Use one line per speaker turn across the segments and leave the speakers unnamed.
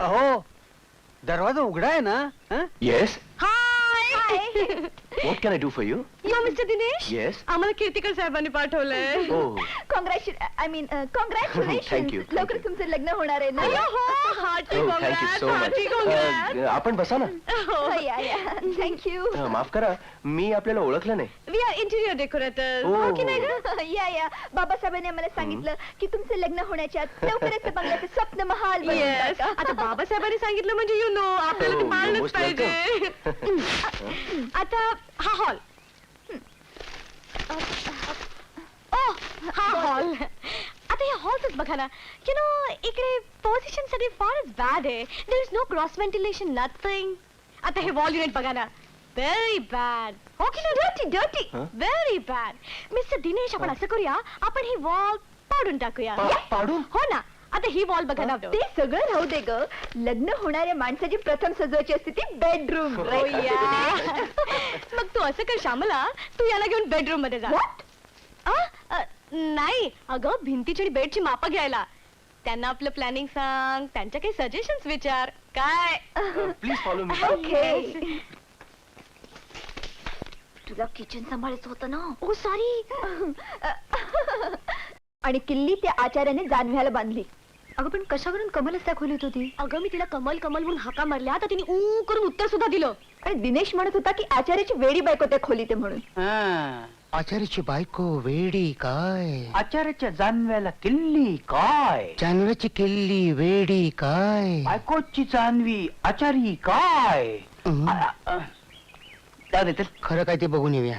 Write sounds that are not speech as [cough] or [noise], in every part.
अहो दरवाजा उघडा आहे ना हं?
Yes
hi
what can I do for you
yo mister Dinesh?
Yes
आम्हाला कीर्तिकर साहेबांनी पाठवलंय.
हो.
कॉंग्रॅच्युले I mean
Thank
congratulation
you, thank
लवकर
you.
तुमचं लग्न होणार आहे ना?
अय्यो हो. हार्टी
हो thank you
congrats
so much
hearty congrats
आपण बसा ना.
हो, या या. थँक्यू
अ, माफ करा मी आपल्याला ओळखलं नाही.
We are interior decorator
Oh.
हो की नाही ग?
या या. बाबासाहेबांनी आम्हाला सांगितलं की तुमचं लग्न होण्याच्या आत लवकरच बंगल्याचं स्वप्न महाल बनवून
Yes.
टाका.
आता बाबासाहेबांनी सांगितलं म्हणजे यू नो आपल्याला ते
Oh,
पाळलंच
most
पाहिजे. [laughs] आता हा हॉल ओ हा हॉल हॉलच बघा ना. यु नो इकडे पोझिशन सगळी फारच बॅड आहे. There is no cross ventilation nothing आता हे वॉल युनिट बघा ना. व्हेरी बॅड हो की dirty
Huh?
Very bad mister Dinesh आपण असं करूया. आपण ही वॉल पाडून टाकूया.
पा- पाडून?
हो ना. आता ही वॉल बघा ना.
ते सगळं राहू दे ग. लग्न होणाऱ्या माणसाची प्रथम सजवायची असते ती बेडरूम
Oh. [laughs] मग तू असं कर श्यामला. तू याला घेऊन बेडरूममध्ये जा.
What?
आ? नाही अगं भिंतीची आणि बेडची मापं घ्यायला. त्यांना आपलं प्लॅनिंग सांग त्यांच्या काही सजेशन्स विचार. काय?
प्लीज फॉलो मी
ओके तुला किचन सांभाळायचं होतं ना?
ओ सॉरी [laughs]
आणि किल्ली त्या आचार्याने जानव्याला बांधली.
अगं पण कशावरून कमलच त्या खोलीत होती अगं मी तिला कमल कमल म्हणून हाका मारल्या तर तिने ऊ करून उत्तर सुद्धा दिलं.
आणि दिनेश म्हणत होता की आचार्याची वेडी बायको त्या खोलीत आहे म्हणून.
हं.
आचार्याची बायको वेडी काय?
आचार्याच्या जानव्याला किल्ली काय?
जानव्याची किल्ली वेडी काय?
बायकोची जानवी आचारी काय?
हं.
आ- आ- जाऊ दे तर.
खरं काय ते बघून येऊया.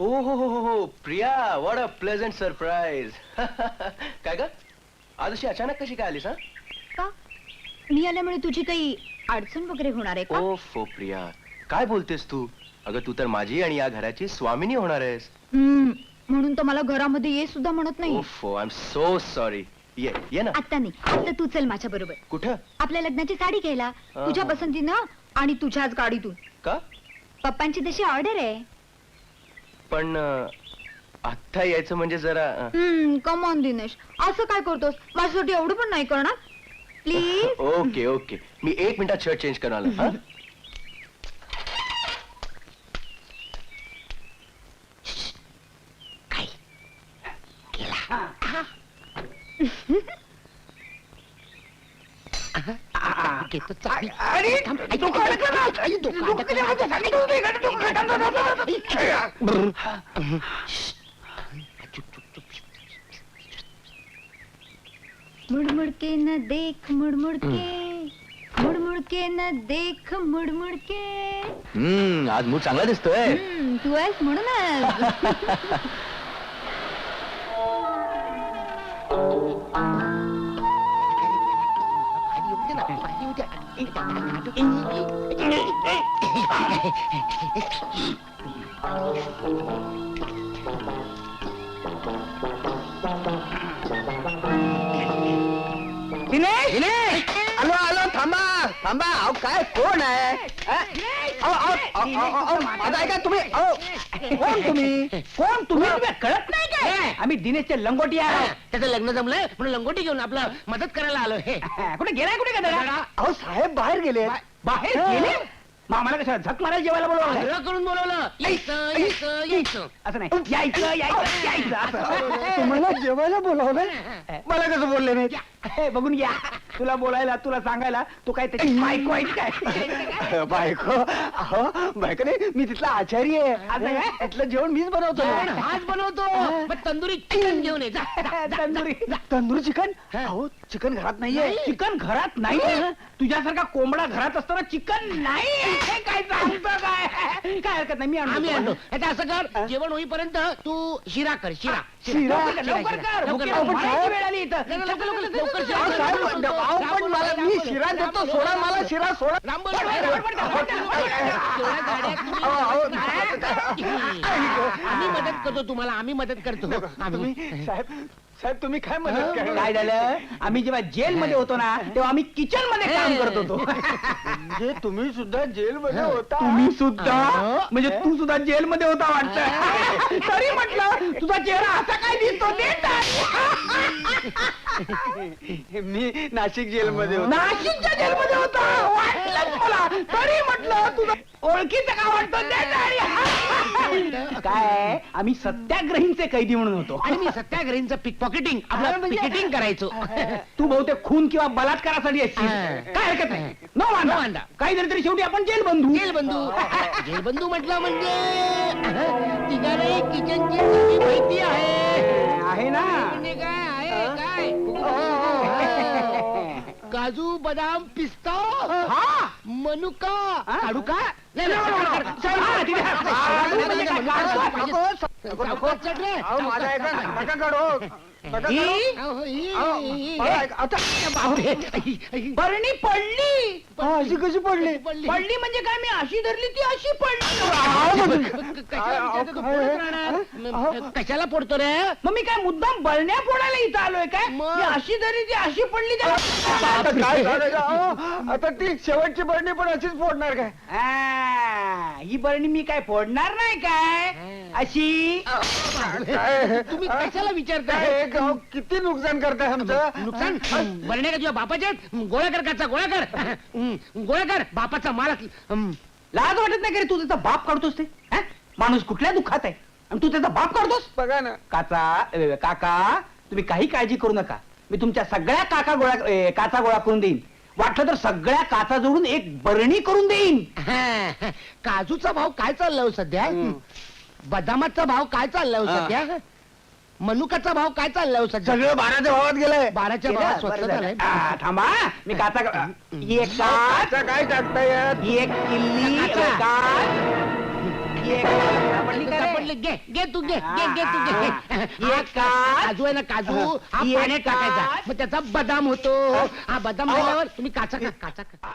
ओ हो हो हो हो Priya what a pleasant surprise काय ग? आज अशी अचानक कशी काय आलीस हा?
का? मी आल्यामुळे तुझी काही अडचण वगैरे होणार आहे का?
ओफो प्रिया. काय बोलतेस तू? अगं तू तर माझी आणि या घराची स्वामिनी होणार आहेस.
हम्म, म्हणून तो मला घरामध्ये ये सुद्धा म्हणत नाही.
ओफो आय एम सो सॉरी ये ये ना.
आता नाही आता तू चल माझ्या बरोबर.
कुठं?
आपल्या लग्नाची साडी घ्यायला. तुझ्या पसंतीनं आणि तुझ्याच गाडीतून.
का?
पप्पांची तशी ऑर्डर आहे.
पण अं, आत्ता यायचं म्हणजे जरा अं,
हम्म कम ऑन दिनेश. असं काय करतोस? माझ्यासाठी एवढं पण नाही करणार? Please [laughs]
okay okay. मी एक मिनिटात शर्ट चेंज करून आलो हा. [laughs] [laughs]
घेतो चावी.
अरे,
थांब, आई,
डोकं
आई,
अडकलं ना.
आई, डोकं
डोकं
अडकलं.
किती वाजता सांगितलं होतं एखादं डोकं अडकलं.
चुप, चुप, चुप.
मुड़मुड़ के न देख मुड़मुड़ के मुड़मुड़ के न देख मुड़मुड़ के
हम्म आज मूड चांगला दिसतोय
हम्म, तू आहेस म्हणूनच [laughs] [laughs]
येऊ दे.
थांबा अहो काय कोण आहे? अ? अहो, अहो, अहो, अहो, अहो, माझं ऐका तुम्ही. अहो, कोण तुम्ही? कोण तुम्ही? कळत नाही काय? आम्ही दिनेशचे लंगोटी आहे
त्याचं लग्न जमलंय म्हणून लंगोटी घेऊन आपलं मदत करायला आलो हे.
कुठे गेलाय कुठे अहो साहेब बाहेर गेले बाहेर गेले? मग आम्हाला कसं झक मारायला जेवायला बोलवलं
करून बोलवलं. यायचं यायचं यायचं.
असं नाही. यायचं यायचं यायचं. असं. तुम्हाला जेवायला बोलवलं मला कसं बोलले नाही हे, बघून घ्या. तुला बोलायला तुला सांगायला तू काय त्याची बायको आहे काय? [laughs] बायको? अहो बायको नाही मी तिथला आचारी आहे. आता काय? तिथलं जेवण मीच बनवतो.
आज बनवतो. पण तंदुरी चिकन घेऊन ये. जा, जा, जा.
तंदुरी? तंदुरी चिकन? अहो चिकन घरात नाहीये. चिकन घरात नाहीये तुझ्यासारखा कोंबडा घरात असताना चिकन नाही. हे काय सांगतो काय? काय हरकत नाही मी
आम्ही आणतो
आणतो.
आता असं कर जेवण होईपर्यंत तू शिरा कर शिरा.
शिरा?
लवकर
लवकर कर,
लवकर
भुकेला
लवकर.
मरायची वेळ आली इथं.
नाही, नाही, लवकर, लवकर, लवकर कर.
शिरा
राम
देतो सोडा
राम
मला
बोल.
शिरा सोडा
राम बोल,
पट,
राम
पट,
बोल,
पट,
राम
पट,
बोल,
पट,
राम बोल.
पट.
एवढ्या गाड्या तुम्ही-
अहो, अहो.
आम्ही मदत करतो तुम्हाला आम्ही मदत करतो. आम्ही.
साहेब साहेब तुम्ही काय मदत करा काय झालं? आम्ही जेव्हा जेल मध्ये होतो ना तेव्हा आम्ही किचनमध्ये काम करत होतो. म्हणजे तुम्ही सुद्धा जेल मध्ये होता? तुम्ही सुद्धा? म्हणजे तू सुद्धा जेल मध्ये होता वाटत? तरी म्हटलं तुझा चेहरा असा काय दिसतो ते मी नाशिक जेल मध्ये नाशिकच्या जेल मध्ये होता? वाटलं मला. तरी म्हटलं तुझं ओळखीचं का वाटतं. काय? आम्ही सत्याग्रहींचे कैदी म्हणून होतो.
आणि मी सत्याग्रहींचं पिक पॉकेटिंग आपलं
म्हणजे-
पिकेटिंग करायचो.
तू बहुतेक खून किंवा बलात्कारासाठी असशील.
हा.
काय हरकत नाही. नो
No
वांदा
वांदा.
काही जरी तरी शेवटी आपण जेल बंधू
जेल बंधू जेल बंधू म्हटलं म्हणजे तिघांनाही किचनची सगळी माहिती आहे.
आहे ना
म्हणजे काय आहे काय काजू बदाम पिस्ता
हा
मनुका
हा?
काढू का नाही,
नो,
नाही,
नो, नो.
काढ, काढ,
चल, हा, तिथे.
काढ, काढ,
हा,
काढ,
म्हणजे काय,
काढ,
काढ,
काढ,
काढ,
काढ,
नको,
सावकाश चढ रे,
अहो, माझं
सावकाश
ऐका,
चढ.
नका काढू. नका काढू.
ही? अहो, ही,
अहो,
ही,
मला ऐका, आता
बापरे. ही, ही.
बरणी पडली हा, अशी कशी पडली
पडली.
म्हणजे काय मी अशी धरली ती अशी पडली
कशाला विचारतो तू?
काय?
पडत राहणार.
अहो.
म- कशाला पडतो रे?
मग मी काय मुद्दाम बळण्या फोडायला इथं आलोय काय? मी अशी धरली ती अशी पडली आता काय करायचं अहो, आता ती शेवटची बरणी पण अशीच फोडणार काय? ही बरणी मी काय फोडणार नाही काय? अशी?
तुम्ही कशाला विचारताय?
काय किती नुकसान करताय आमचं?
नुकसान? बरण्या का तुझ्या बापाचे गोळा कर काचा गोळा कर. गोळा कर. बापाचा माल असला- हं.
लाज वाटत नाही का रे तू त्याचा बाप काढतोस ते? हं? माणूस कुठल्या दुःखात आहे? आणि तू त्याचा बाप काढतोस? बघा ना. काचा अ, काका तुम्ही काही काळजी करू नका. मी तुमच्या सगळ्या काका गोळा अ, काचा गोळा करून देईन. वाटलं तर सगळ्या काचा जोडून एक बरणी करून देईन.
हं, काजूचा भाव काय चाललाय हो सध्या? बदामाचा भाव काय चाललाय हो
हा.
सध्या मनुकाचा भाव काय चाललाय हो सध्या
सगळं बाराच्या भावात गेलंय
बाराच्या
गेलं?
भावात स्वस्त
बरं झालं.
झालंय.
आ, थांबा मी काचा एक काच काय टाकताय एक किल्ली
काचा.
काच, एक सापडली का रे?
सापडली. घे घे तू घे घे घे तू घे
हा.
हा
एक काच.
काजू आहे ना काजू हा
एक
पाण्यात टाकायचा
काच.
मग त्याचा बदाम होतो हा बदाम
अहो.
झाल्यावर तुम्ही काचा का काचा का